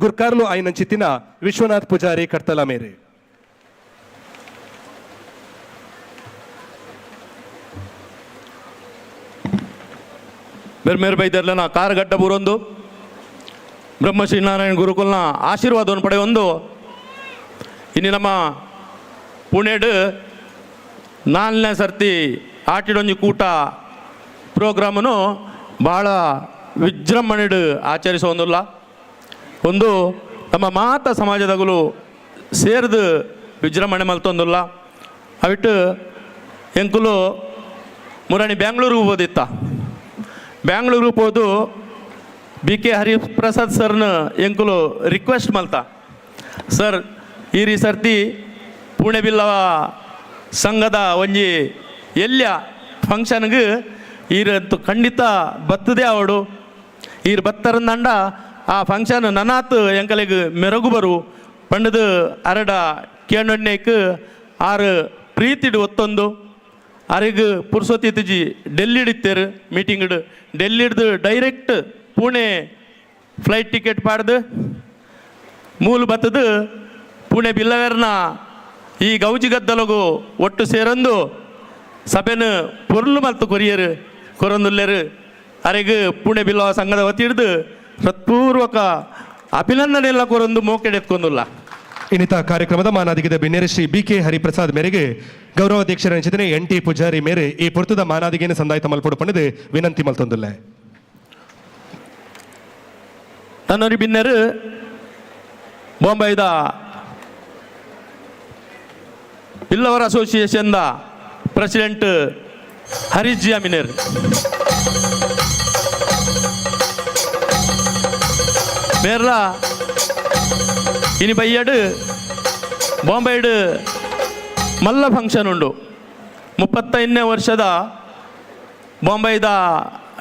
ಗುರ್ಕಾರ್ಲು ಆಯ್ನಂಚಿತ್ತಿನ ವಿಶ್ವನಾಥ್ ಪೂಜಾರಿ ಕರ್ತಲ ಮೇರೆ. ಬೇರೆ ಮೇರೆ ಬೈದರ್ಲನ ಕಾರಗಡ್ಡ ಬೂರೊಂದು. ಬ್ರಹ್ಮಶ್ರೀ ನಾರಾಯಣ ಗುರುಕುಲ್ನ ಆಶೀರ್ವಾದವನ್ನು ಪಡೆಯೊಂದು. ಇನ್ನು ನಮ್ಮ ಪುಣೆಡ್ ನಾಲ್ನೇ ಸರ್ತಿ ಆಟಿಡೊಂಜಿ ಕೂಟ ಪ್ರೋಗ್ರಾಮನು ಭಾಳ ವಿಜೃಂಭಣೆಡ್ ಆಚರಿಸೋದಿಲ್ಲ ಒಂದು ನಮ್ಮ ಮಾತ ಸಮಾಜದಗಳು ಸೇರಿದು ವಿಜೃಂಭಣೆ ಮಲ್ತೊಂದುಲ್ಲ. ಅವಿಟ್ಟು ಎಂಕುಲು ಮುರಾಣಿ ಬ್ಯಾಂಗ್ಳೂರಿಗೆ ಹೋದಿತ್ತ. ಬ್ಯಾಂಗ್ಳೂರಿಗೆ ಹೋದು ಬಿ ಕೆ ಹರಿಪ್ರಸಾದ್ ಸರ್ನ ಎಂಕುಲು ರಿಕ್ವೆಸ್ಟ್ ಮಲ್ತ. ಸರ್, ಈ ರೀ ಸರ್ತಿ ಪುಣೆ ಬಿಲ್ಲವ ಸಂಘದ ಒಂಜಿ ಎಲ್ಯ ಫಂಕ್ಷನ್ಗೆ ಈರಂತೂ ಖಂಡಿತ ಬತ್ತದೆ ಅವಡು ಈರ್ ಬತ್ತರಂದಂಡ ಆ ಫಂಕ್ಷನ್ ನನಾತ್ ಎಂಕಲಿಗೆ ಮೆರಗು ಬರು ಪಂಡದು ಅರಡ ಕೇಣೊಣ್ಣೆಕ್ ಆರು ಪ್ರೀತಿಡು ಒತ್ತೊಂದು. ಅರಿಗ್ ಪುರ್ಸೊತ್ತಿ ತಿಜಿ ಡೆಲ್ಲಿಡಿತ್ತೇರು ಮೀಟಿಂಗ್ ಡೆಲ್ಲಿಡ್ದು ಡೈರೆಕ್ಟ್ ಪುಣೆ ಫ್ಲೈಟ್ ಟಿಕೆಟ್ ಪಾಡ್ದು. ಮೂಲ ಬತ್ತದು ಪುಣೆ ಬಿಲ್ಲವೇರ್ನ ಈ ಗೌಜಿ ಗದ್ದಲಗು ಒಟ್ಟು ಸೇರೊಂದು. ಸಭೆನ ಪೊರ್ಲು ಮತ್ತು ಕೊರಿಯರು ಕೊರೊಂದುಲ್ಲೆರು. ಅರೆಗ್ ಪುಣೆ ಬಿಲ್ಲವ ಸಂಘದ ವತಿಡ್ದು ಹೃತ್ಪೂರ್ವಕ ಅಭಿನಂದನೆ ಎಲ್ಲ ಕೊರೊಂದು ಮೋಕೆಡೆತ್ಕೊಂದುಲ್ಲ ಇನ್ನಿತ ಕಾರ್ಯಕ್ರಮದ ಮಾನಾದಿಗಿದ ಬಿನ್ನೆರೆ ಶ್ರೀ ಬಿ ಕೆ ಹರಿಪ್ರಸಾದ್ ಮೇರೆಗೆ ಗೌರವಾಧ್ಯಕ್ಷರ ಅಂಚಿತನೆ ಎನ್ ಟಿ ಪೂಜಾರಿ ಮೇರೆ ಈ ಪುರ್ತದ ಮಾನಾದಿಗೆಯನ್ನು ಸಂದಾಯಿತ ಮಲ್ಪಡು ಪಣದು. ವಿನಂತಿ ಮಲ್ತೊಂದುಲ್ಲ. ನನ್ನೊರಿ ಬಿನ್ನರು ಬೊಂಬೈದ ಅಸೋಸಿಯೇಷನ್ ಅಸೋಸಿಯೇಷನ್ದ ಪ್ರೆಸಿಡೆಂಟ್ ಹರೀಶ್ ಮಿನರ್. ಅಮಿನೇರ್ ಮೇರ್ಲ ಇನಿ ಬಯ್ಯಡು ಬಾಂಬೈಡ್ ಮಲ್ಲ ಫಂಕ್ಷನ್ ಉಂಡು ಮುಪ್ಪತ್ತೈದನೇ ವರ್ಷದ ಬಾಂಬೈದ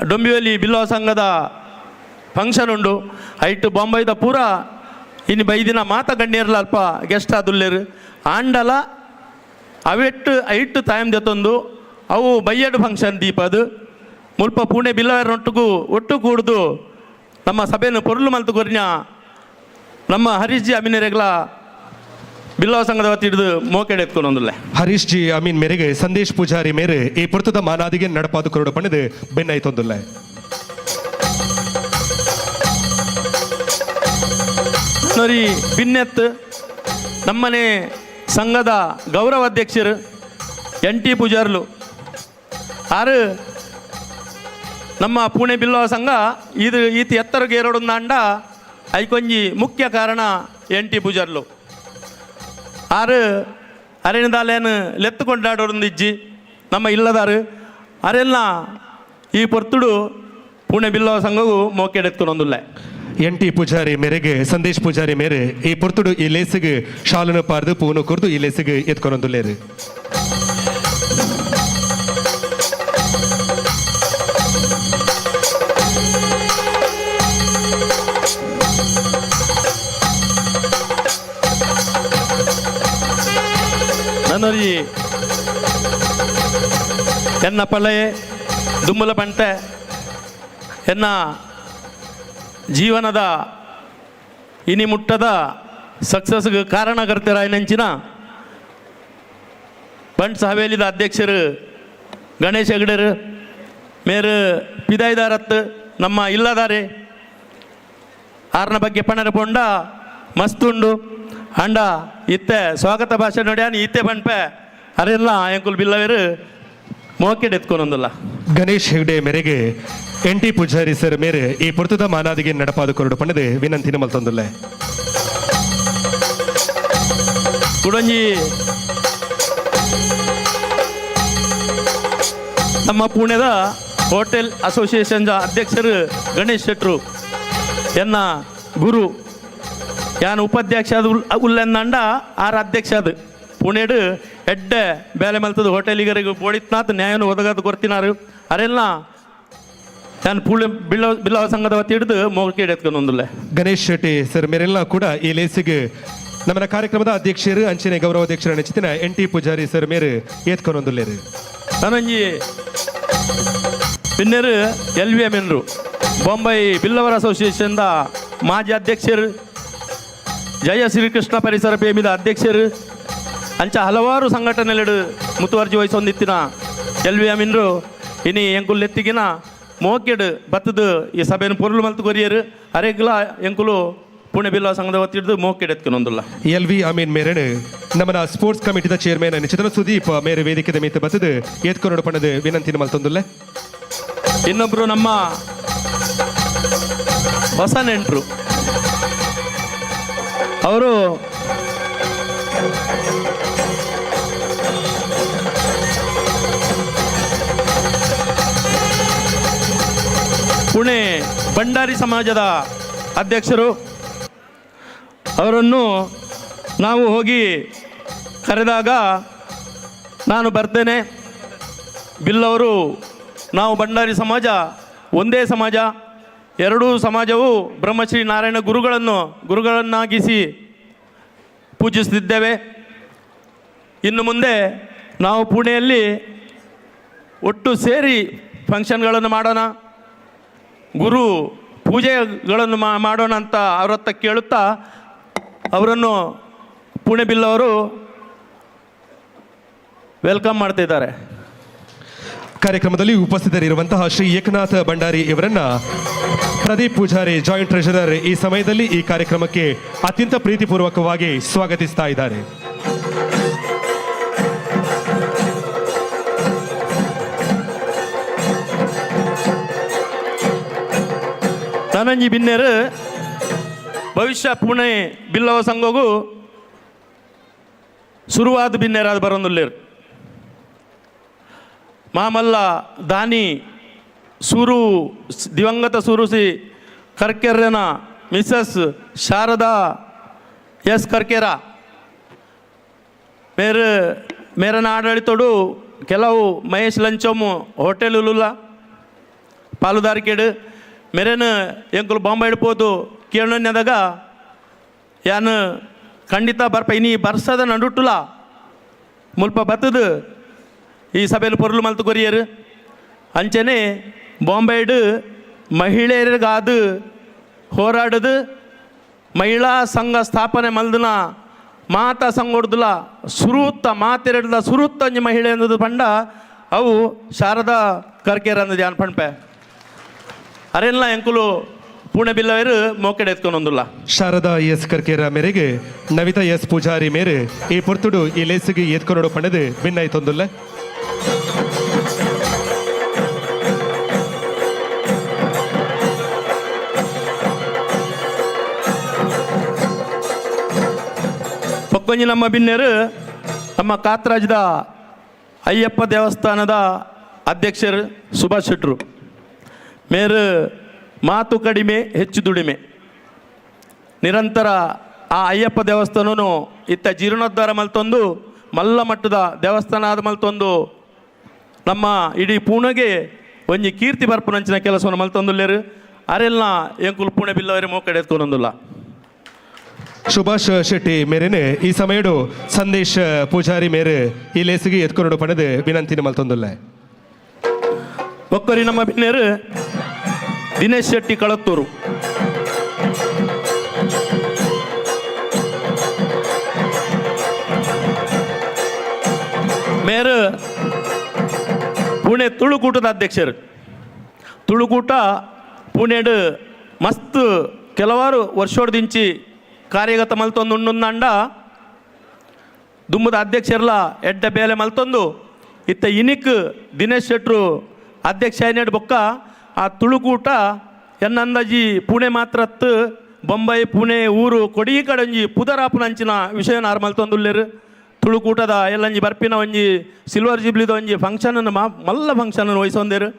ಡೊಂಬಿವಲಿ ಬಿಲ್ಲೋ ಸಂಘದ ಫಂಕ್ಷನ್ ಉಂಡು ಐಟ್ ಬಾಂಬೈದ ಪೂರ ಇನ್ನು ಬೈದಿನ ಮಾತ ಗಣ್ಯರ್ಲ ಅಲ್ಪ ಗೆಸ್ಟ್ ಆದುಲ್ಲೇರು ಆಂಡಲ ಅವೆಟ್ಟು ಐಟ್ ತಾಯಂ ದೆತ್ತೊಂದು ಅವು ಬೈಯಡು ಫಂಕ್ಷನ್ ದೀಪದು ಮುಲ್ಪ ಪುಣೆ ಬಿಲ್ಲವರೊಟ್ಟಿಗೂ ಒಟ್ಟು ಕೂಡ್ದು ನಮ್ಮ ಸಭೆಯನ್ನು ಪೊರಲು ಮಲ್ತು ಕೊರಿನ ನಮ್ಮ ಹರೀಶ್ ಜಿ ಅಭಿನಯಗಳ ಬಿಲ್ಲವ ಸಂಘದ ಹಿಡಿದು ಮೋಕೆಡೆ ಎತ್ಕೊಂಡೊಂದಿಲ್ಲ ಹರೀಶ್ ಜಿ ಅಮೀನ್ ಮೇರೆಗೆ ಸಂದೇಶ್ ಪೂಜಾರಿ ಮೇರೆ ಈ ಪುರ್ತದ ಮಾನಾದಿಗೆ ನಡಪಾದು ಕೊರಡು ಪಣದು ಬೆನ್ನಾಯ್ತೊಂದುಲ್ಲ ನೋಡಿ ಬಿನ್ನೆತ್ ನಮ್ಮನೆ ಸಂಘದ ಗೌರವ ಅಧ್ಯಕ್ಷರು ಎನ್ ಟಿ ಪೂಜಾರ್ಲು. ಆರು ನಮ್ಮ ಪುಣೆ ಬಿಲ್ಲವ ಸಂಘ ಇದು ಈತ ಎತ್ತರಗೆ ಎರಡು ಅಂಡ ಐಕೊಂಜಿ ಮುಖ್ಯ ಕಾರಣ ಎನ್ ಟಿ ಪೂಜಾರ್ಲು ಆರು ಅರೆನದಾಲೇನು ಇಜ್ಜಿ, ನಮ್ಮ ಇಲ್ಲದಾರು. ಅರೆಲ್ಲ ಈ ಪೊರ್ತುಡು ಪುಣೆ ಬಿಲ್ಲವ ಸಂಘವು ಮೋಕೆಡೆತ್ಕೊಂಡೊಂದಿಲ್ಲ ಎನ್ ಟಿ ಪೂಜಾರಿ ಮೇರೆಗೆ, ಸಂದೇಶ್ ಪೂಜಾರಿ ಮೇರೆ ಈ ಪೊರ್ತುಡು ಈ ಲೇಸಿಗೆ ಶಾಲನ್ನು ಪಾರ್ದು, ಪೂನು ಕುರ್ದು ಈ ಲೇಸಿಗೆ ಎತ್ಕೊಂಡೊಂದುಲ್ಲೇರು ನನ್ನೊರಿ ಎನ್ನ ಪಳ್ಳೆಯೇ ದುಮ್ಮಲ ಪಂಟೆ, ಎನ್ನ ಜೀವನದ ಇನಿಮುಟ್ಟದ ಸಕ್ಸಸ್ಗೆ ಕಾರಣಕರ್ತರಾಯನಂಚಿನ ಬಂಟ್ಸ್ ಹವೇಲಿದ ಅಧ್ಯಕ್ಷರು ಗಣೇಶ್ ಹೆಗಡೆರು, ಮೇರು ಪಿದಾಯ್ದಾರತ್ ನಮ್ಮ ಇಲ್ಲದಾರೆ. ಆರನ ಬಗ್ಗೆ ಪಣರ ಪೊಂಡ ಮಸ್ತುಂಡು ಅಂಡ ಇತ್ತೆ ಸ್ವಾಗತ ಭಾಷೆ ನೋಡ್ಯಾನ ಇತ್ತೆ ಬಣ್ಪೆ. ಅರೆಲ್ಲ ಎಂಕುಲ್ ಬಿಲ್ಲವೇರು ಮೋಕೆಡ್ ಎತ್ಕೊಂಡೊಂದಲ್ಲ. ಗಣೇಶ್ ಹೆಗ್ಡೆ ಮೇರೆಗೆ ಎನ್ ಟಿ ಪೂಜಾರಿ ಸರ್ ಮೇರೆ ಈ ಪುರ್ತದ ಮಾನಾದಿಗೆ ನಡಪಾದು ಕೊರಡು ವಿನಂತಿ ವಿನಂತಿನ ಮಲ್ತೊಂದುಲ್ಲ ಕುಡಂಜಿ. ನಮ್ಮ ಪುಣೆದ ಹೋಟೆಲ್ ಅಸೋಸಿಯೇಷನ್ ಅಧ್ಯಕ್ಷರು ಗಣೇಶ್ ಶೆಟ್ರು ಎನ್ನ ಗುರು ಯಾನ್ ಉಪಾಧ್ಯಕ್ಷ ಅದು ಉಲ್ಲೆಂದಂಡ ಆರ ಅಧ್ಯಕ್ಷ ಅದು. ಪುಣೆಡು ಎಡ್ಡೆ ಬೇಲೆ ಮಲ್ತದ ಹೋಟೆಲಿಗರಿಗೆ ಬೋಡಿತ್ನಾತ್ ನ್ಯಾಯನ ಒದಗದ ಕೊರ್ತಿನಾರು ಅರೆಲ್ಲ ಯಾನ್ ಪುಳೆ ಬಿಲ್ಲ ಬಿಲ್ಲವ ಸಂಘದ ಹಿಡಿದು ಮೋಕೆ ಎತ್ಕೊಂಡೊಂದಿಲ್ಲ ಗಣೇಶ್ ಶೆಟ್ಟಿ ಸರ್ ಮೇರೆಲ್ಲ ಕೂಡ ಈ ಲೇಸಿಗೆ ನಮ್ಮ ಕಾರ್ಯಕ್ರಮದ ಅಧ್ಯಕ್ಷರು ಅಂಚನೆ ಗೌರವಾಧ್ಯಕ್ಷರ ನೆಚ್ಚಿನ ಎನ್ ಟಿ ಪೂಜಾರಿ ಸರ್ ಮೇರೆ ಏತ್ಕೊಂಡೊಂದುಲ್ಲೇರು ನನಂಜಿ ಪಿನ್ನೆರು ಎಲ್ ವಿ ಎಂ ಎನ್ರು. ಬೊಂಬೈ ಬಿಲ್ಲವರ ಅಸೋಸಿಯೇಷನ್ದ ಮಾಜಿ ಅಧ್ಯಕ್ಷರು ಜಯ ಶ್ರೀಕೃಷ್ಣ ಪರಿಸರ ಪ್ರೇಮಿದ ಅಧ್ಯಕ್ಷರು ಅಂಚ ಹಲವಾರು ಸಂಘಟನೆಗಳು ಮುತುವರ್ಜಿ ವಹಿಸೊಂದಿತ್ತಿನ ಎಲ್ ವಿ ಅಮೀನ್ರು ಇನಿ ಎಂಕುಲ್ ಎತ್ತಿಗಿನ ಮೋಕೆಡ್ ಬತ್ತದು ಈ ಸಭೆಯನ್ನು ಪೊರ್ಲು ಮಲ್ತು ಕೊರಿಯರು ಅರೆಗ್ಲ ಎಂಕುಲು ಪುಣೆ ಬಿಲ್ವ ಸಂಘದ ಒತ್ತಿಡ್ದು ಮೋಕೆಡ್ ಎತ್ಕೊನೊಂದುಲ್ಲ ಎಲ್ ವಿ ಅಮೀನ್ ಮೇರೆ ನಮ್ಮನ ಸ್ಪೋರ್ಟ್ಸ್ ಕಮಿಟಿದ ಚೇರ್ಮನ್ ಚಿತ್ರ ಸುದೀಪ್ ಮೇರೆ ವೇದಿಕೆದ ಮೀತ ಬತ್ತದು ಎತ್ಕೊಂಡು ಪಣದು ವಿನಂತಿನ ಮಲ್ತೊಂದುಲ್ಲೆ. ಇನ್ನೊಬ್ರು ನಮ್ಮ ಹೊಸ ನೆಂಟರು ಅವರು ಪುಣೆ ಭಂಡಾರಿ ಸಮಾಜದ ಅಧ್ಯಕ್ಷರು. ಅವರನ್ನು ನಾವು ಹೋಗಿ ಕರೆದಾಗ ನಾನು ಬರ್ತೇನೆ. ಬಿಲ್ಲವರು ನಾವು ಭಂಡಾರಿ ಸಮಾಜ, ಒಂದೇ ಸಮಾಜ. ಎರಡೂ ಸಮಾಜವು ಬ್ರಹ್ಮಶ್ರೀ ನಾರಾಯಣ ಗುರುಗಳನ್ನು ಗುರುಗಳನ್ನಾಗಿಸಿ ಪೂಜಿಸುತ್ತಿದ್ದೇವೆ ಇನ್ನು ಮುಂದೆ ನಾವು ಪುಣೆಯಲ್ಲಿ ಒಟ್ಟು ಸೇರಿ ಫಂಕ್ಷನ್ಗಳನ್ನು ಮಾಡೋಣ. ಗುರು ಪೂಜೆಗಳನ್ನು ಮಾಡೋಣ ಅಂತ ಅವರತ್ತ ಕೇಳುತ್ತಾ ಅವರನ್ನು ಪುಣೆ ಬಿಲ್ಲವರು ವೆಲ್ಕಮ್ ಮಾಡ್ತಿದ್ದಾರೆ. ಕಾರ್ಯಕ್ರಮದಲ್ಲಿ ಉಪಸ್ಥಿತರಿರುವಂತಹ ಶ್ರೀ ಏಕನಾಥ ಭಂಡಾರಿ ಇವರನ್ನ ಪ್ರದೀಪ್ ಪೂಜಾರಿ ಜಾಯಿಂಟ್ ಟ್ರೆಷರರ್ ಈ ಸಮಯದಲ್ಲಿ ಈ ಕಾರ್ಯಕ್ರಮಕ್ಕೆ ಅತ್ಯಂತ ಪ್ರೀತಿಪೂರ್ವಕವಾಗಿ ಸ್ವಾಗತಿಸ್ತಾ ಇದ್ದಾರೆ. ಧನಂಜಿ ಬಿನ್ನೇರು ಭವಿಷ್ಯ ಪುಣೆ ಬಿಲ್ಲವ ಸಂಘಗೂ ಶುರುವಾದ ಬಿನ್ನೇರಾದ ಬರೋಂದುಲ್ಲೇರು ಮಾಮಲ್ಲ, ದಾನಿ, ಸೂರು ದಿವಂಗತ ಸೂರುಸಿ ಕರ್ಕೆರೆನ ಮಿಸಸ್ ಶಾರದಾ, ಎಸ್ ಕರ್ಕೆರ. ಮೇರೆ, ಮೇರನ ಆಡಳಿತೋಡು ಕೆಲವು ಮಹೇಶ್ ಲಂಚಮ್ಮು ಹೋಟೆಲುಲ್ಲ ಪಾಲುದಾರಿಕೆಡು. ಮೇರೇನು ಎಂಕುಲು ಬಾಂಬೆ ಇಡ್ಬೋದು ಕೇಳೋನ್ಯದಾಗ ಯಾನು ಖಂಡಿತ ಬರ್ಪ, ಇನಿ ಬರ್ಸದ ನಡುಟ್ಟುಲ ಮುಲ್ಪ ಬತ್ತದು ಈ ಸಭೆಯಲ್ಲಿ ಪೊರ್ಲು ಮಲ್ತು ಕೊರಿಯರು. ಅಂಚನೆ ಬಾಂಬೆಡು ಮಹಿಳೆಯರಿಗಾದ ಹೋರಾಡದು, ಮಹಿಳಾ ಸಂಘ ಸ್ಥಾಪನೆ ಮಲ್ದನ ಮಾತ ಸಂಘ ಹೊಡೆದಲ ಸುರುತ್ತ ಮಾತೆರಡ್ದ ಸುರುತ್ತ ಮಹಿಳೆ ಅನ್ನೋದು ಪಂಡ, ಅವು ಶಾರದಾ ಕರ್ಕೇರ್ ಅನ್ನೋದು ಯಾನ್ ಪಂಡ್ಪೆ ಅರೆಲ್ಲ ಎಂಕುಲು ಪುಣೆ ಬಿಲ್ಲವರು ಮೋಕೆಡೆ ಎತ್ಕೊಂಡೊಂದುಲ್ಲ ಶಾರದಾ ಎಸ್ ಕರ್ಕೇರ ಮೇರೆಗೆ ನವಿತಾ ಎಸ್ ಪೂಜಾರಿ ಮೇರೆ ಈ ಪುರ್ತುಡು ಈ ಲೇಸಿಗೆ ಎತ್ಕೊಂಡು ಪಣದು ಭಿನ್ನಾಯ್ತೊಂದುಲ್ಲೆ ಪಕ್ಕೊಂಜಿ ನಮ್ಮ ಬಿನ್ನೇರು ನಮ್ಮ ಕಾತ್ರಾಜ್ದ ಅಯ್ಯಪ್ಪ ದೇವಸ್ಥಾನದ ಅಧ್ಯಕ್ಷರು ಸುಭಾಷ್ ಶೆಟ್ರು ಮೇರು ಮಾತು ಕಡಿಮೆ, ಹೆಚ್ಚು ದುಡಿಮೆ. ನಿರಂತರ ಆ ಅಯ್ಯಪ್ಪ ದೇವಸ್ಥಾನನು ಇತ್ತ ಜೀರ್ಣೋದ್ಧಾರ ಮಲ್ತೊಂದು ಮಲ್ಲ ಮಟ್ಟದ ದೇವಸ್ಥಾನ ಆದ ಮಲ್ತೊಂದು ನಮ್ಮ ಇಡೀ ಪೂಣೆಗೆ ಒಂಜಿ ಕೀರ್ತಿ ಬರ್ಪುನಂಚಿನ ಕೆಲಸವನ್ನು ಮಲ್ತೊಂದುಲ್ಲೇರು ಅರೆಲ್ಲ ಎಂಕುಲು ಪುಣೆ ಬಿಲ್ಲವರೆ ಮೋಕಡೆ ಎತ್ಕೊಂಡೊಂದುಲ್ಲ ಸುಭಾಷ್ ಶೆಟ್ಟಿ ಮೇರೆನೆ ಈ ಸಮಯಡು ಸಂದೇಶ್ ಪೂಜಾರಿ ಮೇರೆ ಈ ಲೇಸಿಗೆ ಎತ್ಕೊಂಡು ಪಡೆದು ವಿನಂತಿನ ಮಲ್ತೊಂದುಲ್ಲೆ ಒಕ್ಕರಿ ನಮ್ಮ ಬಿನ್ನೇರು ದಿನೇಶ್ ಶೆಟ್ಟಿ ಕಳತ್ತೂರು. ಮೇರು ಪುಣೆ ತುಳುಕೂಟದ ಅಧ್ಯಕ್ಷರು. ತುಳುಕೂಟ ಪುಣೆಡು ಮಸ್ತ್ ಕೆಲವಾರು ವರ್ಷೋಡ್ದಿಂಚಿ ಕಾರ್ಯಗತ ಮಲ್ತೊಂದು ಉಂಡುಂದಂಡ ದುಮ್ಮದ ಅಧ್ಯಕ್ಷರಲ್ಲ ಎಡ್ಡ ಬೇಲೆ ಮಲ್ತೊಂದು. ಇತ್ತ ಇನಿಕ್ ದಿನೇಶ್ ಶೆಟ್ರು ಅಧ್ಯಕ್ಷ ಏನೇಡು ಬೊಕ್ಕ. ಆ ತುಳುಕೂಟ ಎನ್ನಂದಾಜಿ ಪುಣೆ ಮಾತ್ರತ್ ಬೊಂಬೈ, ಪುಣೆ, ಊರು ಕೊಡಿ ಕಡಂಜಿ ಪುದರಾಪುನಂಚಿನ ವಿಷಯ ಆರು ಮಲ್ತೊಂದುಲ್ಲೇರು. ತುಳುಕೂಟದ ಎಲ್ಲಂಜಿ ಬರ್ಪಿನ ಒಂಜಿ ಸಿಲ್ವರ್ ಜಿಬ್ಲಿದ ಒಂಜಿ ಫಂಕ್ಷನನ್ನು ಮಾ ಮಲ್ಲ ಫಂಕ್ಷನನ್ನು ವಹಿಸೊಂದೇರು.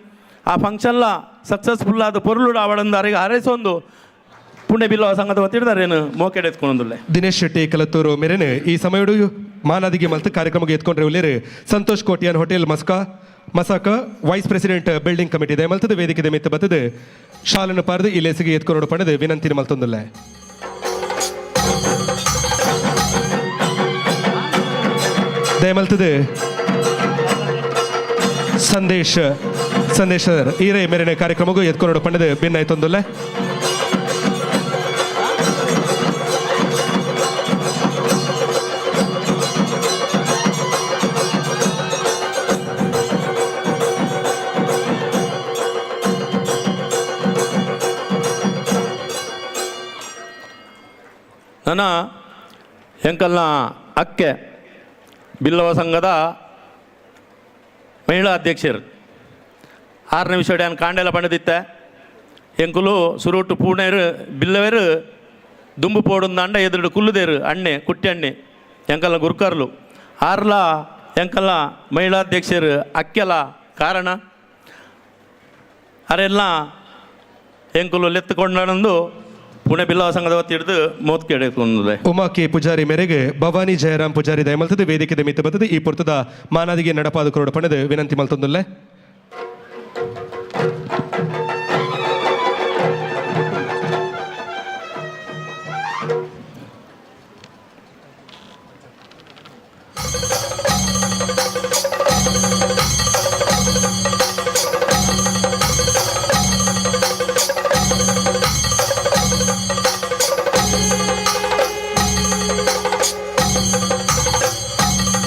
ಆ ಫಂಕ್ಷನ್ಲ ಸಕ್ಸಸ್ಫುಲ್ ಆದ ಪೊರ್ಲುಡು ಅವಳಂದು ಅರಿಗೆ ಪುಣ್ಯ ಪುಣೆ ಬಿಲ್ಲವ ಸಂಘದ ಒತ್ತಿಡ್ದಾರೇನು ಮೋಕೆಡೆ ಎತ್ಕೊಂಡೊಂದುಲ್ಲೆ. ದಿನೇಶ್ ಶೆಟ್ಟಿ ಕಲತ್ತೂರು ಮೇರೆನೆ, ಈ ಸಮಯಡು ಮಾನದಿಗೆ ಮಲ್ತು ಕಾರ್ಯಕ್ರಮಕ್ಕೆ ಎತ್ಕೊಂಡ್ರೆ ಉಲ್ಲೇರು. ಸಂತೋಷ್ ಕೋಟಿಯನ್ ಹೋಟೆಲ್ ಮಸ್ಕಾ, ಮಸಾಕ ವೈಸ್ ಪ್ರೆಸಿಡೆಂಟ್ ಬಿಲ್ಡಿಂಗ್ ಕಮಿಟಿ ಇದೆ ಮಲ್ತದ, ವೇದಿಕೆ ಮಿತ್ತ ಬತ್ತದ. ಶಾಲನ್ನು ಪಾರ್ದು, ಈ ಲೇಸಿಗೆ ಎತ್ಕೊಂಡು ಪಡೆದು ವಿನಂತಿನ ಮಲ್ತೊಂದುಲ್ಲೆ. ದಯಮಲ್ತದೆ ಸಂದೇಶ ಸಂದೇಶ ಈರೇ ಮೇರಿನ ಕಾರ್ಯಕ್ರಮಗೂ ಎತ್ಕೊಂಡು ಪಂಡದು ಭಿನ್ನ ಆಯ್ತೊಂದುಲ್ಲ ನನ್ನ ಎಂಕಲ್ನ ಅಕ್ಕೆ ಬಿಲ್ಲವ ಸಂಘದ ಮಹಿಳಾ ಅಧ್ಯಕ್ಷರು. ಆರನೇ ವಿಷಯ ಕಾಂಡೆಲ್ಲ ಪಂಡದಿತ್ತೆ ಎಂಕುಲು ಸುರುಟು ಪೂಣೇರು ಬಿಲ್ಲವೇರು, ದುಂಬು ಪೋಡುಂದಾಂಡ ಎದುರು ಕುಲ್ಲುದೇರು, ಅಣ್ಣೆ, ಕುಟ್ಟಿ ಅಣ್ಣೆ, ಎಂಕಲ್ಲ ಗುರುಕರ್ಲು. ಆರ್ಲ ಎಂಕಲ್ಲ ಮಹಿಳಾ ಅಧ್ಯಕ್ಷರು ಅಕ್ಕೆಲ ಕಾರಣ. ಅರೆಲ್ಲ ಎಂಕುಲು ಲೆತ್ತುಕೊಂಡನಂದು ಪುಣೆ ಬಿಲ್ಲವ ಸಂಘದ ಹೊತ್ತು ಹಿಡಿದು ಮೋತ್ ಕೇಳಿಕೊಂಡಿದೆ ಉಮಾ ಕೆ ಪೂಜಾರಿ ಮೇರೆಗೆ ಭವಾನಿ ಜಯರಾಮ್ ಪೂಜಾರಿ ದಯಮಲ್ತದ ವೇದಿಕೆ ಮಿತ್ತ ಬತ್ತದ ಈ ಪುರ್ತದ ಮಾನಾದಿಗೆ ನಡಪಾದಕರೋಡ ಪಣದ ವಿನಂತಿ ಮಲ್ತೊಂದುಲ್ಲೆ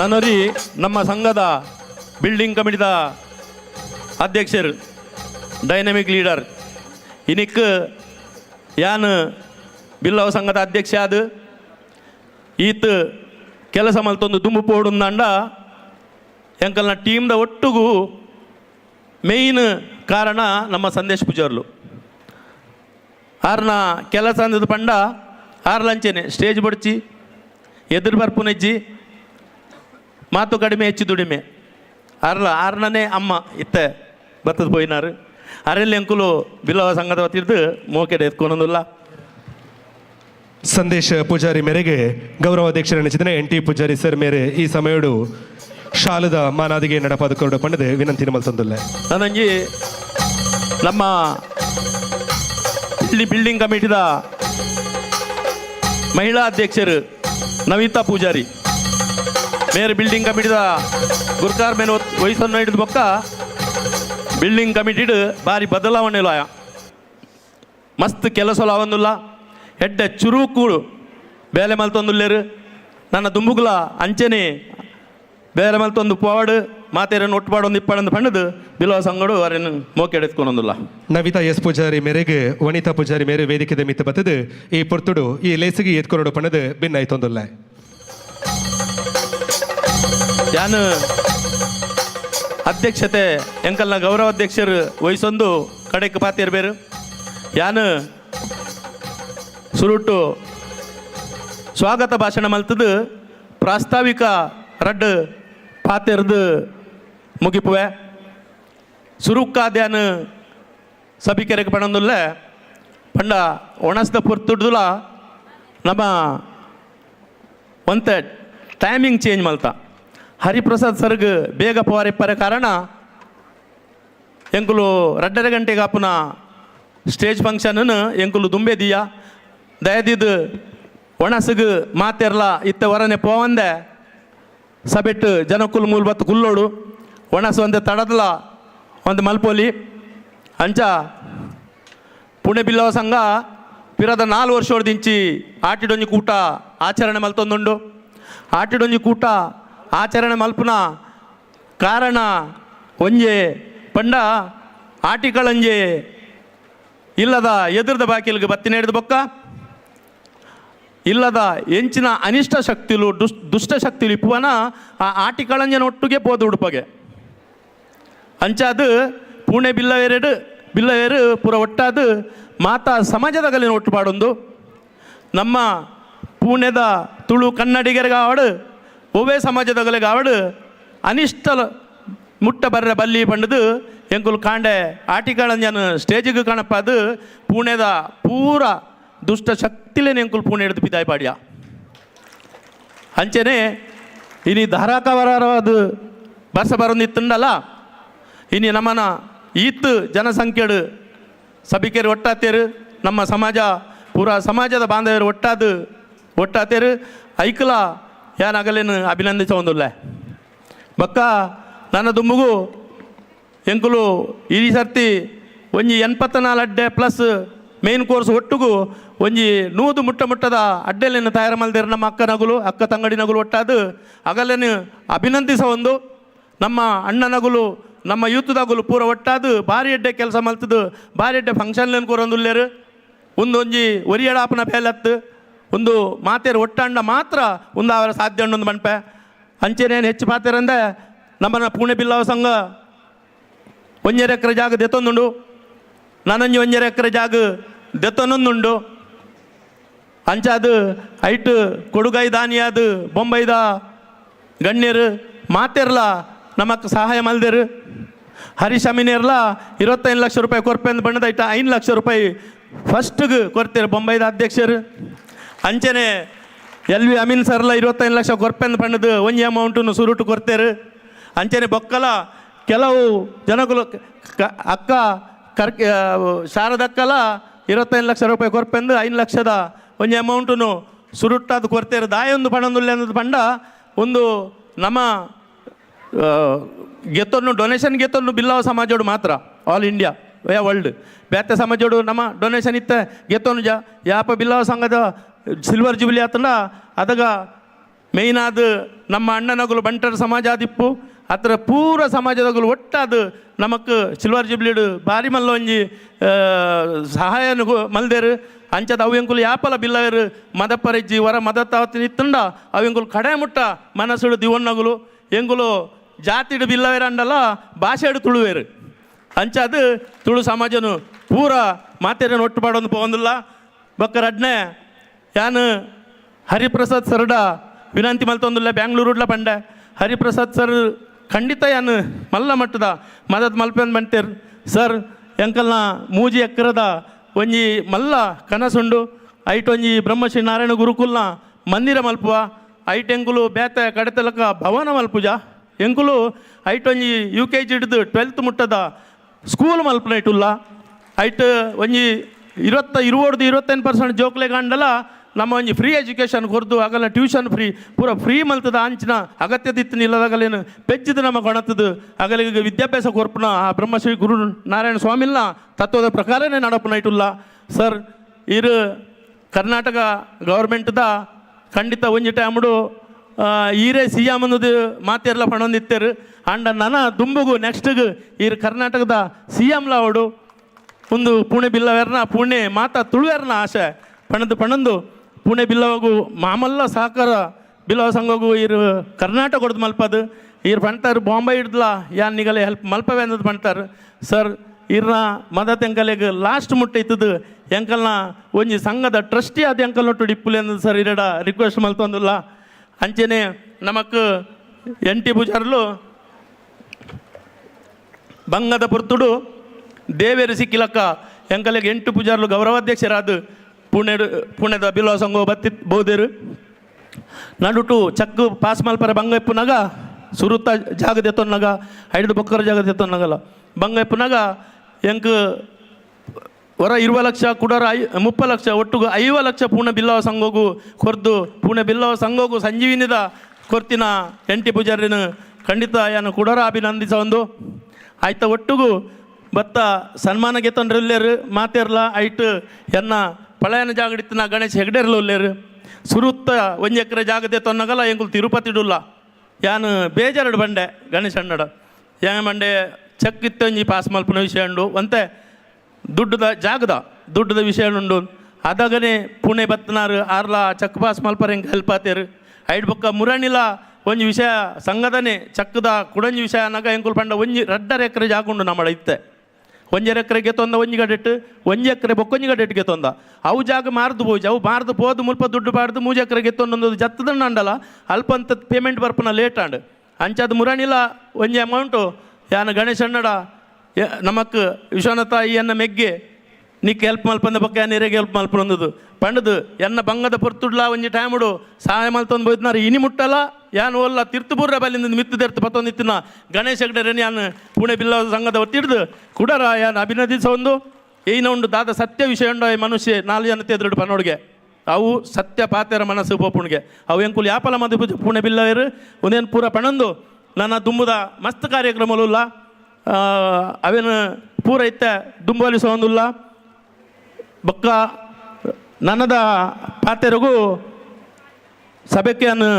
ನಾನೊರಿ ನಮ್ಮ ಸಂಘದ ಬಿಲ್ಡಿಂಗ್ ಕಮಿಟಿದ ಅಧ್ಯಕ್ಷರು ಡೈನಮಿಕ್ ಲೀಡರ್ ಇನಿಕ್ ಯಾನ್ ಬಿಲ್ಲವ ಸಂಘದ ಅಧ್ಯಕ್ಷ ಆದ. ಈತ ಕೆಲಸ ಮಲ್ತೊಂದು ದುಂಬು ಪೋಡುಂದಂಡ ಎಂಕಲ್ನ ಟೀಮ್ದ ಒಟ್ಟಿಗೂ ಮೇಯ್ನ್ ಕಾರಣ ನಮ್ಮ ಸಂದೇಶ್ ಪೂಜಾರ್ಲು. ಆರ್ನ ಕೆಲಸ ಅಂದದ ಪಂಡ ಆರ್ಲಂಚೆನೆ ಸ್ಟೇಜ್ ಬಡ್ಚಿ, ಎದುರು ಬರ್ಪುನೆಜ್ಜಿ ಮಾತು ಕಡಿಮೆ ಹೆಚ್ಚು ದುಡಿಮೆ. ಅರ್ಲ ಆರ್ನೇ ಅಮ್ಮ ಇತ್ತೆ ಬತ್ತದ ಪೋಯಿನಾರು ಅರೆಲ್ಲಿ ಅಂಕುಲು ಬಿಲ್ಲವ ಸಂಘದ ಹೊತ್ತಿರ್ದು ಮೋಕೆಡೆ ಎತ್ಕೊಂಡಿಲ್ಲ ಸಂದೇಶ ಪೂಜಾರಿ ಮೇರೆಗೆ ಗೌರವ ಅಧ್ಯಕ್ಷರ ನೆಚ್ಚಿದ ಎನ್ ಟಿ ಪೂಜಾರಿ ಸರ್ ಮೇರೆ ಈ ಸಮಯಡು ಶಾಲದ ಮಾನಾದಿಗೆ ನಡಪಾದಕರೋಡ ಪಂಡದೆ ವಿನಂತಿ ಮಲ್ತೊಂದುಲ್ಲೆ ನನಂಜಿ ನಮ್ಮ ಇಲ್ಲಿ ಬಿಲ್ಡಿಂಗ್ ಕಮಿಟಿದ ಮಹಿಳಾ ಅಧ್ಯಕ್ಷರು ನವಿತಾ ಪೂಜಾರಿ. ಬೇರೆ ಬಿಲ್ಡಿಂಗ್ ಕಮಿಟಿದ ಗುರ್ಕಾರ್ ಮೇಲೆ ವಯಸ್ಸನ್ನು ಹಿಡಿದ ಬೊಕ್ಕ ಬಿಲ್ಡಿಂಗ್ ಕಮಿಟಿಡ್ ಭಾರಿ ಬದಲಾವಣೆ ಲಾಯ ಮಸ್ತ್ ಕೆಲಸ ಲಾವಂದುಲ್ಲ ಹೆಡ್ಡ ಚುರುಕು ಬೇಲೆ ಮಲ್ತೊಂದುಲ್ಲೇರು ನನ್ನ ದುಂಬುಗುಲ ಅಂಚನೆ. ಬೇರೆ ಮಲ್ತೊಂದು ಪೋವಾಡು. ಮಾತೇರನ್ನು ಒಟ್ಟುಪಾಡೊಂದು ಇಪ್ಪಾಡೊಂದು ಪಣ್ಣದು. ಬಿಲೋ ಸಂಗಡು ಅವರನ್ನು ಮೋಕೆಡೆತ್ಕೊಳೊಂದಿಲ್ಲ ನವಿತಾ ಎಸ್ ಪೂಜಾರಿ ಮೇರೆಗೆ, ವನಿತಾ ಪೂಜಾರಿ ಮೇರೆ ವೇದಿಕೆ ಮಿತ್ತ ಬತ್ತದು. ಈ ಪುರ್ತುಡು, ಈ ಲೇಸಿಗೆ ಎತ್ಕೊರೋಡು ಪಣ್ಣದು ಭಿನ್ನ ಆಯ್ತೊಂದುಲ್ಲೆ ಯಾನು ಅಧ್ಯಕ್ಷತೆ, ಎಂಕಲ್ನ ಗೌರವ ಅಧ್ಯಕ್ಷರು ವಹಿಸೊಂದು ಕಡೆಗೆ ಪಾತಿರ್ಬೇರು ಯಾನು ಸುರುಟು ಸ್ವಾಗತ ಭಾಷಣ ಮಲ್ತದು ಪ್ರಾಸ್ತಾವಿಕ ರಡ್ ಪಾತಿರ್ದು ಮುಗಿಪುವೆ. ಸುರುಕ್ಕಾದ್ಯಾನು ಸಭಿಕೆರೆಗೆ ಪಣಂದುಲ್ಲ, ಪಂಡ ಒಣಸ್ದ ಪುರ್ತುಡ್ದುಲ ನಮ್ಮ ಒಂತೆ ಟೈಮಿಂಗ್ ಚೇಂಜ್ ಮಲ್ತ. ಹರಿಪ್ರಸಾದ್ ಸರ್ಗ್ ಬೇಗ ಪವಾರಿಪ್ಪರ ಕಾರಣ ಎಂಕುಲು ರಡ್ಡರ ಗಂಟೆಗೆ ಆಪುನ ಸ್ಟೇಜ್ ಫಂಕ್ಷನ್ ಎಂಕುಲು ದುಂಬೆ ದಿಯ. ದಯದಿದ್ ಒಣಸಗ್ ಮಾತೆರ್ಲ ಇತ್ತ ವರನೆ ಪೋವಂದೆ. ಸಬೆಟ್ ಜನಕುಲ್ ಮೂಲ್ ಕುಲ್ಲೋಡು ಒಣಸು ಒಂದೆ ತಡದಲ ಒಂದು ಮಲ್ಪೋಲಿ. ಅಂಚ ಪುಣೆ ಬಿಲ್ಲವ ಸಂಘ ಪಿರದ ನಾಲ್ಕು ವರ್ಷ ಹೊಡೆದಿಂಚಿ ಆಟಿಡೊಂಜಿ ಕೂಟ ಆಚರಣೆ ಮಲ್ತೊಂದುಂಡು. ಆಟಿಡೊಂಜಿ ಕೂಟ ಆಚರಣೆ ಮಲ್ಪುನ ಕಾರಣ ಒಂಜೆ ಪಂಡ ಆಟಿಕಳಂಜೆ ಇಲ್ಲದ ಎದುರ್ದ ಬಾಕಿಲ್ಗೆ ಬತ್ತಿನ ಹಿಡಿದು ಬೊಕ್ಕ. ಇಲ್ಲದ ಎಂಚಿನ ಅನಿಷ್ಟ ಶಕ್ತಿಲು ದುಷ್ ದುಷ್ಟ ಶಕ್ತಿಲು ಇಪ್ಪುವನ ಆ ಆಟಿಕಳಂಜನ ಒಟ್ಟಿಗೆ ಪೋದು ಉಡುಪಗೆ. ಅಂಚಾದು ಪುಣೆ ಬಿಲ್ಲವೇರೆಡು ಬಿಲ್ಲವೇರು ಪೂರ ಒಟ್ಟಾದು ಮಾತಾ ಒಟ್ಟು ಪಾಡೊಂದು. ನಮ್ಮ ಪುಣೆದ ತುಳು ಕನ್ನಡಿಗರಿಗೆ ಒವೇ ಸಮಾಜದಾಗಲಿಗೆ ಆವಡು ಅನಿಷ್ಟ ಮುಟ್ಟ ಬರ್ರೆ ಬಲ್ಲಿ ಪಂಡದು ಎಂಕುಲು ಕಾಂಡೆ ಆಟಿಗಳಂಜನ ಸ್ಟೇಜಿಗೆ ಕಾಣಪ್ಪ ಅದು ಪುಣೆದ ಪೂರ ದುಷ್ಟ ಶಕ್ತಿಲೇ ಎಂಕುಲು ಪುಣೆ ಹಿಡಿದು ಪಿದಾಯ್ ಪಾಡ್ಯ. ಅಂಚೆನೆ ಇನಿ ಧಾರಾಕವರದು ಬರ್ಸ ಬರೋದಿತ್ತಂಡಲ್ಲ ಇನಿ ನಮ್ಮನ ಈತ್ ಜನಸಂಖ್ಯೆಡು ಸಭಿಕೆರು ಒಟ್ಟಾತೇರು, ನಮ್ಮ ಸಮಾಜ ಪೂರ ಸಮಾಜದ ಬಾಂಧವ್ಯರು ಒಟ್ಟಾದು ಒಟ್ಟಾತೇರು, ಐಕಲ ಯಾನಗಲೇನು ಅಭಿನಂದಿಸ ಒಂದುಲ್ಲ ಬಕ್ಕ ನನ್ನ ದುಮ್ಮುಗು, ಎಂಕುಲು ಈ ಸರ್ತಿ ಒಂಜಿ ಎನ್ಪತ್ತನಾಲ್ ಅಡ್ಡೆ ಪ್ಲಸ್ ಮೇನ್ ಕೋರ್ಸ್ ಒಟ್ಟುಗು ಒಂಜಿ ನೂದು ಮುಟ್ಟ ಮುಟ್ಟದ ಅಡ್ಡೆಲೇನು ತಯಾರು ಮಲ್ದಿರ ನಮ್ಮ ಅಕ್ಕ ನಗುಲು, ಅಕ್ಕ ತಂಗಡಿ ನಗುಲು ಒಟ್ಟಾದು ಅಗಲೇನು ಅಭಿನಂದಿಸ ಒಂದು ನಮ್ಮ ಅಣ್ಣ ನಗುಲು, ನಮ್ಮ ಯೂತ್ದಾಗುಲು ಪೂರ ಒಟ್ಟಾದು ಭಾರಿ ಅಡ್ಡೆ ಕೆಲಸ ಮಲ್ತದು, ಭಾರಿ ಎಡ್ಡೆ ಫಂಕ್ಷನ್ಲೇನು ಕೂರೊಂದುಲ್ಲೇರು. ಒಂದೊಂಜಿ ಒರಿಯಡಾಪನ ಬೇಲತ್ತು. ಒಂದು ಮಾತೇರು ಒಟ್ಟಂಡ ಮಾತ್ರ ಒಂದು ಅವರ ಸಾಧ್ಯ ಒಂದು ಮನ್ಪೆ. ಅಂಚೆನೇನು ಹೆಚ್ಚು ಪಾತೇರಂದೆ ನಮ್ಮನ್ನ ಪುಣೆ ಬಿಲ್ಲವ ಸಂಘ. ಒಂಜರ ಎಕರೆ ಜಾಗ ದೆತ್ತೊಂದುಂಡು. ನಾನೊಂಜಿ ಒಂಜರ ಎಕರೆ ಜಾಗ ದೆತ್ತೊಂದೊಂದುಂಡು. ಅಂಚಾದು ಐಟ್ ಕೊಡುಗೈ ದಾನಿಯಾದು ಬೊಂಬೈದ ಗಣ್ಯರು ಮಾತೇರ್ಲ ನಮಕ್ ಸಹಾಯ ಮಲ್ದೇರು. ಹರೀಶ್ ಅಮೀನೇರ್ಲ ಇರುವತ್ತೈದು ಲಕ್ಷ ರೂಪಾಯಿ ಕೊರ್ಪೆಂದು ಬಣ್ಣದ ಐಟ ಐದು ಲಕ್ಷ ರೂಪಾಯಿ ಫಸ್ಟ್ಗೆ ಕೊಡ್ತೇರು ಬೊಂಬೈದ ಅಧ್ಯಕ್ಷರು. ಅಂಚನೆ ಎಲ್ ವಿ ಅಮೀನ್ ಸರ್ಲ ಇರುವತ್ತೈದು ಲಕ್ಷ ಕೊರ್ಪೆಂದು ಪಣ್ಣದು ಒಂಜಿ ಅಮೌಂಟನ್ನು ಸುರುಟು ಕೊರ್ತೇರು ಅಂಚನೆ ಬೊಕ್ಕಲ ಕೆಲವು ಜನಗಳು ಅಕ್ಕ ಕರ್ ಶಾರದಕ್ಕಲ ಇರುವತ್ತೈದು ಲಕ್ಷ ರೂಪಾಯಿ ಕೊರ್ಪೆಂದು ಐದು ಲಕ್ಷದ ಒಂಜಿ ಅಮೌಂಟನ್ನು ಸುರುಟ್ಟಾದ ಕೊರ್ತೇರು ದಾಯೊಂದು ಪಣೊಂದುಲ್ಲೆ ಪಂಡ ಒಂದು ನಮ್ಮ ಗೆತ್ತೊನ್ನು ಡೊನೇಷನ್ ಗೆತ್ತೊನ್ನು ಬಿಲ್ಲಾವ ಸಮಾಜೋಡು ಮಾತ್ರ ಆಲ್ ಇಂಡಿಯಾ ವೇ ವರ್ಲ್ಡ್ ಬೇತೆ ಸಮಾಜೋಡು ನಮ್ಮ ಡೊನೇಷನ್ ಇತ್ತ ಗೆತ್ತೊನ್ನು ಜಾ, ಯಾಪ ಬಿಲ್ಲಾವ ಸಂಘದ ಸಿಲ್ವರ್ ಜುಬಿಲಿ ಆತಂಡ ಅದಗ ಮೇಯ್ನ್ ಆದ ನಮ್ಮ ಅಣ್ಣನಗಳು ಬಂಟರ ಸಮಾಜ ಆದಿಪ್ಪು ಅದರ ಪೂರ ಸಮಾಜದಗಳು ಅದು ನಮಕ್ ಸಿಲ್ವರ್ ಜುಬ್ಲಿಡು ಬಾರಿ ಮಲ್ಲ ಒಂಜಿ ಆ, ಸಹಾಯನು ಗೊ- ಮಲ್ದೇರು ಅಂಚದ ಅವೆಂಕುಲು ಯಾಪಲ ಬಿಲ್ಲವರು ಮದಪರಿಜ್ಜಿ ವರ ಮದ ತಾವತಿ ಇತ್ತಂಡ ಅವೆಂಕುಲು ಕಡೆ ಮುಟ್ಟ ಮನಸ್ಸುಡು ದಿವನ್ನಗುಲು ಎಂಗುಲು ಜಾತಿಡು ಬಿಲ್ಲವೇರು ಅಂಡಲ್ಲ ಭಾಷೆಡು ತುಳುವೇರು. ಅಂಚದು ತುಳು ಸಮಾಜನು ಪೂರ ಮಾತೇರನ್ನು ಒಟ್ಟು ಮಾಡೋದು ಪೋಂದಿಲ್ಲ ಬಕ್ಕ ಅಡ್ನೆ ಯಾನು? ಹರಿಪ್ರಸಾದ್ ಸರ್ಡ? ವಿನಂತಿ ಬೆಂಗಳೂರು ಬ್ಯಾಂಗ್ಳೂರುಡ್ಲ ಪಂಡೆ. ಹರಿಪ್ರಸಾದ್ ಸರ್, ಖಂಡಿತ ಯಾನು? ಮಲ್ಲ ಮಟ್ಟದ. ಮದದ್ ಮಲ್ಪೆಂದು ಬಂತೇರು ಸರ್, ಎಂಕಲ್ನ ಮೂಜಿ ಎಕ್ಕರದ ಒಂಜಿ ಮಲ್ಲ ಕನಸುಂಡು. ಐಟ್ ಒಂಜಿ ಬ್ರಹ್ಮಶ್ರೀ ನಾರಾಯಣ ಗುರುಕುಲ್ನ ಮಂದಿರ ಮಲ್ಪುವ. ಐಟ್ ಎಂಕುಲು ಬೇತೆ ಕಡೆತಲಕ ಭವನ ಮಲ್ಪುಜ. ಎಂಕುಲು ಐಟ್ ಒಂಜಿ ಯು ಕೆ ಜಿ ಹಿಡಿದು ಟ್ವೆಲ್ತ್ ಮುಟ್ಟದ ಸ್ಕೂಲ್ ಮಲ್ಪನ ಇಟ್ಟುಲ್ಲ ಐಟ್ ಒಂಜಿ ಇರುವತ್ತ ಇರುವಡ್ದು ಇರುವತ್ತೈದು ಪರ್ಸೆಂಟ್ ಜೋಕ್ಲೆ ಗಂಡಲ ನಮ್ಮ ಒಂಜಿ ಫ್ರೀ ಎಜುಕೇಷನ್ ಕೊರ್ದು ಆಗಲ್ಲ ಟ್ಯೂಷನ್ ಫ್ರೀ ಪೂರ ಫ್ರೀ ಮಲ್ತದ ಅಂಚಿನ ಅಗತ್ಯದಿತ್ತು ಇಲ್ಲದಾಗಲೇನು ಪೆಜ್ಜಿದ ನಮ್ಮ ಕೊಣತದು ಆಗಲಿಗೆ ವಿದ್ಯಾಭ್ಯಾಸ ಕೊರ್ಪುನ ಆ ಬ್ರಹ್ಮಶ್ರೀ ಗುರು ನಾರಾಯಣ ಸ್ವಾಮಿಲ್ಲ, ತತ್ವದ ಪ್ರಕಾರನೇ ನಡಪನ ಇಟ್ಟುಲ್ಲ ಸರ್ ಇರು ಕರ್ನಾಟಕ ಗೌರ್ಮೆಂಟ್ದ ಖಂಡಿತ ಒಂಜಿ ಟೈಮ್ಡು ಈರೇ ಸಿ ಎಂ ಅನ್ನೋದು ಮಾತೆರ್ಲ ಪಣೊಂದಿತ್ತೇರು. ಅಂಡ ನನ ದುಂಬುಗು, ನೆಕ್ಸ್ಟ್ಗೆ ಈ ಕರ್ನಾಟಕದ ಸಿ ಎಮ್ಲ ಅವಡು. ಒಂದು ಪುಣೆ ಬಿಲ್ಲವೆರ್ನ ಪುಣೆ ಮಾತಾ ತುಳುವೆರ್ನ ಆಶೆ. ಪಣದು ಪಣಂದು ಪುಣೆ ಬಿಲ್ಲವಾಗು ಮಾಮಲ್ಲ ಸಹಕಾರ ಬಿಲ್ಲವ ಸಂಘಗೂ ಇರ್ ಕರ್ನಾಟಕ ಹೊಡೆದು ಮಲ್ಪದು. ಇರ್ ಪಂಟಾರು ಬಾಂಬೆ ಹಿಡ್ದಲ, ಯಾನ್ ನಿಗಲೆ ಹೆಲ್ಪ್ ಮಲ್ಪವೆ ಅನ್ನೋದು ಸರ್, ಇರ್ನ ಮದ ತೆಂಕಲೆಗ್ ಲಾಸ್ಟ್ ಮುಟ್ಟ ಇತ್ತದು. ಎಂಕಲ್ನ ಒಂಜಿ ಸಂಘದ ಟ್ರಸ್ಟಿ ಆದ ಎಂಕಲ್ ನೋಟು ಡಿಪ್ಪುಲೆ ಅನ್ನೋದು ಸರ್ ಇರಡ ರಿಕ್ವೆಸ್ಟ್ ಮಲ್ತೊಂದಿಲ್ಲ. ಅಂಚೆನೆ ನಮಕ್ ಎಂಟಿ ಪೂಜಾರ್ಲು ಬಂಗದ ಪುರ್ತುಡು ದೇವೇರು ಸಿಕ್ಕಿಲಕ್ಕ ಎಂಕಲೆಗೆ ಎಂಟು ಪೂಜಾರ್ಲು ಗೌರವಾಧ್ಯಕ್ಷರಾದ ಪುಣೆ ಪುಣೆದ ಬಿಲ್ವ ಸಂಘ ಬತ್ತಿ ಬೋದೇರು. ನಡುಟು ಚಕ್ಕು ಪಾಸ್ ಮಲ್ಪರ ಬಂಗ ಎಪ್ಪುನಾಗ ಸುರುತ್ತ ಜಾಗದ ದೆತ್ತೊನ್ನಾಗ ಐದು ಬೊಕ್ಕರ ಜಾಗ ದೆತ್ತೊನ್ನಾಗಲ್ಲ ಬಂಗ ಎಪ್ಪುನಾಗ ಎಂಕ್ ಹೊರ ಇರುವ ಲಕ್ಷ, ಕುಡರ ಐ, ಮುಪ್ಪ ಲಕ್ಷ, ಒಟ್ಟುಗು ಐವ ಲಕ್ಷ ಪೂರ್ಣ ಬಿಲ್ಲವ ಸಂಘಗೂ ಕೊರ್ದು ಪೂರ್ಣ ಬಿಲ್ಲವ ಸಂಘಗೂ ಸಂಜೀವಿನಿದ ಕೊರ್ತಿನ ಎಂಟಿ ಪೂಜಾರಿನ ಖಂಡಿತ ಯಾನು ಕುಡರ ಅಭಿನಂದಿಸ ಒಂದು ಆಯ್ತ ಒಟ್ಟಿಗೂ ಬತ್ತ ಸನ್ಮಾನ ಗೆತ್ತಂಡ್ರಲ್ಲೇರು ಮಾತೇರ್ಲ, ಐಟ್ ಎನ್ನ ಪಳಯನ ಜಾಗಡಿತ್ತಿನ ಗಣೇಶ್ ಹೆಗ್ಡೇರ್ಲ ಉಲ್ಲೇರು ಸುರುತ್ತ ಒಂಜಿ ಎಕರೆ ಜಾಗದೆ ತೊನ್ನಗಲ್ಲ ಎಂಕುಲು ತಿರುಪತಿ ಡುಲ್ಲ. ಯಾನು ಬೇಜಾರಡು ಬಂಡೆ ಗಣೇಶ್ ಅಣ್ಣಡ. ಯಾನ ಬಂಡೆ ಚೆಕ್ ಇತ್ತೊಂಜಿ ಪಾಸ್ ಮಲ್ಪನ ವಿಷಯ ಉಂಡು ಅಂತೆ ದುಡ್ಡದ ಜಾಗದ, ದುಡ್ಡದ ವಿಷಯ ಉಂಡು ಅದಾಗನೆ ಪುಣೆ ಬತ್ತನಾರು ಆರ್ಲ, ಚಕ್ ಪಾಸ್ ಮಲ್ಪರ ಹೆಂಗೆ ಹೆಲ್ಪ್ ಆತೇರು. ಐಡ್ ಬೊಕ್ಕ ಮುರಣಿಲ, ಒಂಜಿ ವಿಷಯ, ಸಂಘದನೆ ಚಕ್ಕದ ಕುಡಂಜಿ ವಿಷಯ ಅನ್ನಗ ಎಂಕುಲ್ ಪಂಡ ಒಂಜಿ ರಡ್ಡರ ಎಕರೆ ಜಾಗ ಉಂಡು ನಮ್ಮಳ ಇತ್ತೆ. ಒಂಜರ ಎಕರೆಗೆ ತೊಂದ, ಒಂಜಿ ಗಡೆಟ್ ಒಂಜಿ ಎಕರೆ ಬೊಕ್ಕೊಂಜಿ ಗಡೆಟ್ಗೆ ತೊಂದ. ಅವು ಜಾಗ ಮಾರ್ದು ಪೋಜ್ ಅವು ಮಾರ್ದು ಪೋದು, ಮುಲ್ಪ ದುಡ್ಡು ಬಾರ್ದು, ಮೂಜಿ ಎಕರೆಗೆ ತೊಂದೊಂದು ಜತ್ತದ ಅಂಡಲ್ಲ ಅಲ್ಪ ಅಂತ ಪೇಮೆಂಟ್ ಬರ್ಪನ ಲೇಟ್ ಅಂಡ್ ಅಂಚದು ಮುರಣಿಲ ಒಂಜಿ ಅಮೌಂಟು ಯಾನ ಗಣೇಶ್ ಅಣ್ಣಡ ಯ- ನಮಕ್ ವಿಶ್ವನಾಥ ಈಯನ್ನ ಮೆಗ್ಗೆ ಹೆಲ್ಪ್ ಮಲ್ಪಂದ ಬಗ್ಗೆ ನೀರಿಗೆ ಹೆಲ್ಪ್ ಮಲ್ಪಂದದು ಪಂಡದು ಎನ್ನ ಬಂಗದ ಪುರ್ತುಡ್ಲ ಒಂಜಿ ಟೈಮುಡು ಸಹಾಯ ಮಲ್ತೊಂದು ಬೋಯ್ತನಾರ ಇನಿ ಮುಟ್ಟಲ್ಲ ಯಾನು ಒಲ್ಲ ತಿರ್ತುಪುರ ಬಲ್ಲಿಂದ ಪತ್ತೊಂದು ಇತ್ತಿನ ಗಣೇಶ ಹೆಗ್ಡೆರನ್ ಯಾನ್ ಪುಣೆ ಬಿಲ್ಲ ಸಂಘದ ಒತ್ತಿಡ್ದು ಕುಡರ ಯಾನ್ ಅಭಿನಂದಿಸ ಏನ ಉಂಡು ದಾದ ಸತ್ಯ ವಿಷಯ ಉಂಡು ಈ ಮನುಷ್ಯ ನಾಲ್ಕು ಜನ ತೆದ್ರುಡು ಪನ್ನೋಡ್ಗೆ ಅವು ಸತ್ಯ ಪಾತೆರ ಮನಸ್ಸು ಪೋಪುಣ್ಗೆ ಅವು ಎಂಕುಲು ಯಾಪಲ ಮದ್ದು ಪುಣೆ ಬಿಲ್ಲವೇರು ಒಂದೇನು ಪೂರ ಪಣಂದು ನನ್ನ ದುಂಬುದ ಮಸ್ತ್ ಕಾರ್ಯಕ್ರಮಲುಲ್ಲ ಅವೇನು ಪೂರ ಇತ್ತ ದುಂಬಲಿಸೋಂದುಲ್ಲ ಬೊಕ್ಕ ನನ್ನದ ಪಾತೆರಗು ಸಭೆಗೆ ನಾನು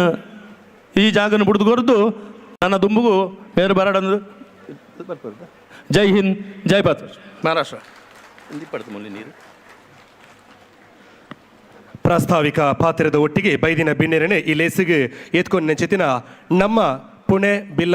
ಈ ಜಾಗನ ಬಿಡ್ದುಗೊರ್ದು ನನ್ನ ದುಂಬುಗು ಬೇರೆ ಬರಡಂದು ಜೈ ಹಿಂದ್ ಜೈ ಭಾರತ್. ಮಹಾರಾಷ್ಟ್ರ. ನೀರು. ಪ್ರಾಸ್ತಾವಿಕ ಪಾತ್ರದ ಒಟ್ಟಿಗೆ ಬೈದಿನ ಬಿನ್ನೆರನೆ ಈ ಲೇಸಿಗೆ ಎತ್ಕೊಂಡು ನೆಂಚಿತಿನ ನಮ್ಮ ಪುಣೆ ಬಿಲ್ಲವ